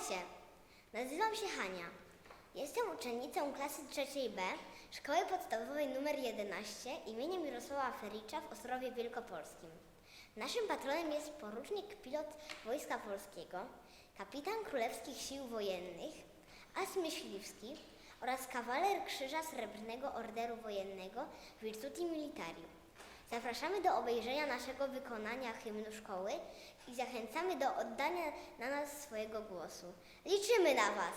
Witajcie! Nazywam się Hania. Jestem uczennicą klasy trzeciej B Szkoły Podstawowej nr 11 imieniem Mirosława Fericza w Ostrowie Wielkopolskim. Naszym patronem jest porucznik pilot Wojska Polskiego, kapitan Królewskich Sił Wojennych, as myśliwski oraz kawaler Krzyża Srebrnego Orderu Wojennego Virtuti Militari. Zapraszamy do obejrzenia naszego wykonania hymnu szkoły i zachęcamy do oddania na nas swojego głosu. Liczymy na Was!